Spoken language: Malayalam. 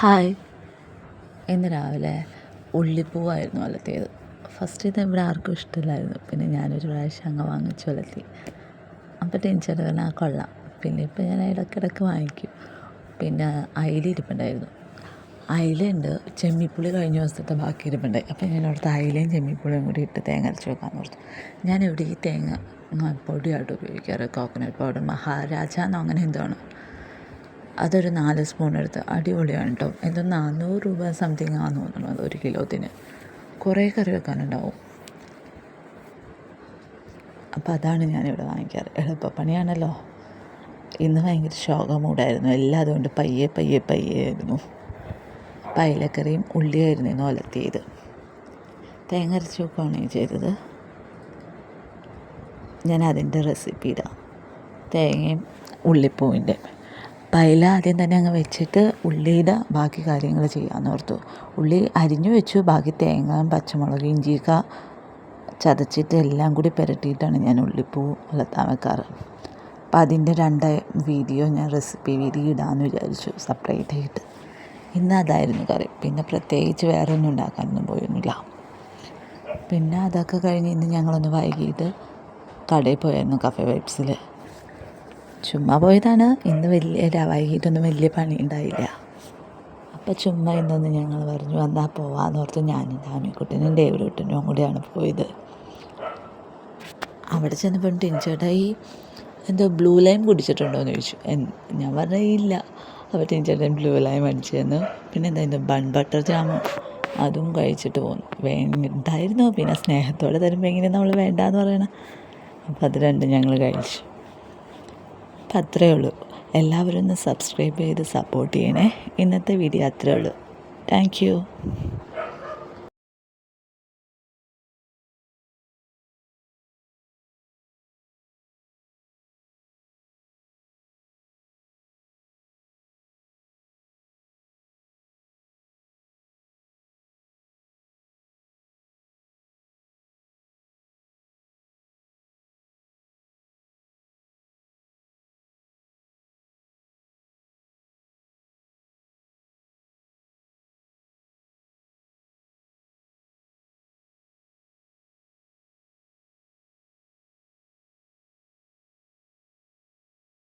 ഹായ് ഇന്ന് രാവിലെ ഉള്ളിപ്പൂവായിരുന്നു വളർത്തിയത് ഫസ്റ്റ് ഇത് ഇവിടെ ആർക്കും ഇഷ്ടമില്ലായിരുന്നു. പിന്നെ ഞാനൊരു പ്രാവശ്യം അങ്ങ് വാങ്ങിച്ചു വളർത്തി അപ്പോൾ ടെൻഷൻ പറഞ്ഞാൽ ആ കൊള്ളാം. പിന്നെ ഇപ്പോൾ ഞാൻ ഇടയ്ക്കിടയ്ക്ക് വാങ്ങിക്കും. പിന്നെ അയില ഇരിപ്പുണ്ടായിരുന്നു. അയിലുണ്ട് ചെമ്മിപ്പുളി കഴിഞ്ഞ ദിവസത്തെ ബാക്കി ഇരിപ്പുണ്ടായി. അപ്പോൾ ഞാൻ അവിടുത്തെ അയിലയും ചെമ്മിപ്പുളിയും കൂടി ഇട്ട് തേങ്ങ അരച്ച് വെക്കാമെന്ന് ഓർത്തു. ഞാൻ ഇവിടെ ഈ തേങ്ങ പൊടിയായിട്ട് ഉപയോഗിക്കാറ്. കോക്കനട്ട് പൗഡർ മഹാരാജ എന്നോ അങ്ങനെ എന്തോ ആണ്. അതൊരു നാല് സ്പൂൺ എടുത്ത് അടിപൊളിയാണ് കേട്ടോ എന്തോ നാനൂറ് രൂപ സംതിങ് ആണെന്ന് തോന്നുന്നു ഒരു കിലോത്തിന്. കുറേ കറി വെക്കാനുണ്ടാവും. അപ്പോൾ അതാണ് ഞാനിവിടെ വാങ്ങിക്കാറ്. എളുപ്പപ്പണിയാണല്ലോ ഇന്ന് ഭയങ്കര ശോകമൂടായിരുന്നു എല്ലാം അതുകൊണ്ട് പയ്യെ പയ്യെ പയ്യെ ആയിരുന്നു. പയലക്കറിയും ഉള്ളിയായിരുന്നു ഇന്ന് ഒലത്തിയത് തേങ്ങ അരച്ച് വെക്കുകയാണ് ചെയ്തത്. ഞാൻ അതിന്റെ റെസിപ്പി ഇടാം. തേങ്ങയും ഉള്ളിപ്പൂവിന്റെ. പൈല ആദ്യം തന്നെ അങ്ങ് വെച്ചിട്ട് ഉള്ളിയുടെ ബാക്കി കാര്യങ്ങൾ ചെയ്യാമെന്ന് ഓർത്തു. ഉള്ളി അരിഞ്ഞു വെച്ചു. ബാക്കി തേങ്ങ പച്ചമുളക് ഇഞ്ചിക്ക ചതച്ചിട്ട് എല്ലാം കൂടി പുരട്ടിയിട്ടാണ് ഞാൻ ഉള്ളിപ്പൂ വളർത്താൻ വെക്കാറ്. അപ്പം അതിന്റെ രണ്ട് വീഡിയോ ഞാൻ റെസിപ്പി വീഡിയോ ഇടാമെന്ന് വിചാരിച്ചു. സെപ്പറേറ്റ് ആയിട്ട്. ഇന്ന് അതായിരുന്നു കറി. പിന്നെ പ്രത്യേകിച്ച് വേറെ ഒന്നും ഉണ്ടാക്കാനൊന്നും പോയൊന്നുമില്ല. പിന്നെ അതൊക്കെ കഴിഞ്ഞ് ഇന്ന് ഞങ്ങളൊന്ന് വൈകിട്ട് കടയിൽ പോയായിരുന്നു കഫേ വൈബ്സിൽ ചുമ്മാ പോയതാണ്. ഇന്ന് വലിയ വൈകിട്ടൊന്നും വലിയ പണി ഉണ്ടായില്ല. അപ്പം ചുമ്മാ ഇന്നൊന്ന് ഞങ്ങൾ പറഞ്ഞു വന്നാൽ പോവാന്ന് ഓർത്ത് ഞാനും ഡാമിക്കുട്ടനും ഡേവിഡുട്ടനും കൂടിയാണ് പോയത്. അവിടെ ചെന്നപ്പോൾ ടിൻചേട്ടാ ഈ എന്തോ ബ്ലൂ ലൈം കുടിച്ചിട്ടുണ്ടോ എന്ന് ചോദിച്ചു ഞാൻ പറഞ്ഞ ഇല്ല. അപ്പോൾ ടിൻചേട്ടൻ ബ്ലൂ ലൈം അടിച്ചു തന്നു പിന്നെ എന്താ ഇത് ബൺ ബട്ടർ ജാമോ. അതും കഴിച്ചിട്ട് പോന്നു. വേണ്ടായിരുന്നു പിന്നെ സ്നേഹത്തോടെ തരുമ്പോൾ എങ്ങനെ നമ്മൾ വേണ്ടാന്ന് പറയണം. അപ്പോൾ അത് രണ്ടും ഞങ്ങൾ കഴിച്ചു. അപ്പം അത്രയേ ഉള്ളൂ എല്ലാവരും ഒന്ന് സബ്സ്ക്രൈബ് ചെയ്ത് സപ്പോർട്ട് ചെയ്യണേ. ഇന്നത്തെ വീഡിയോ അത്രയേ ഉള്ളൂ താങ്ക് യു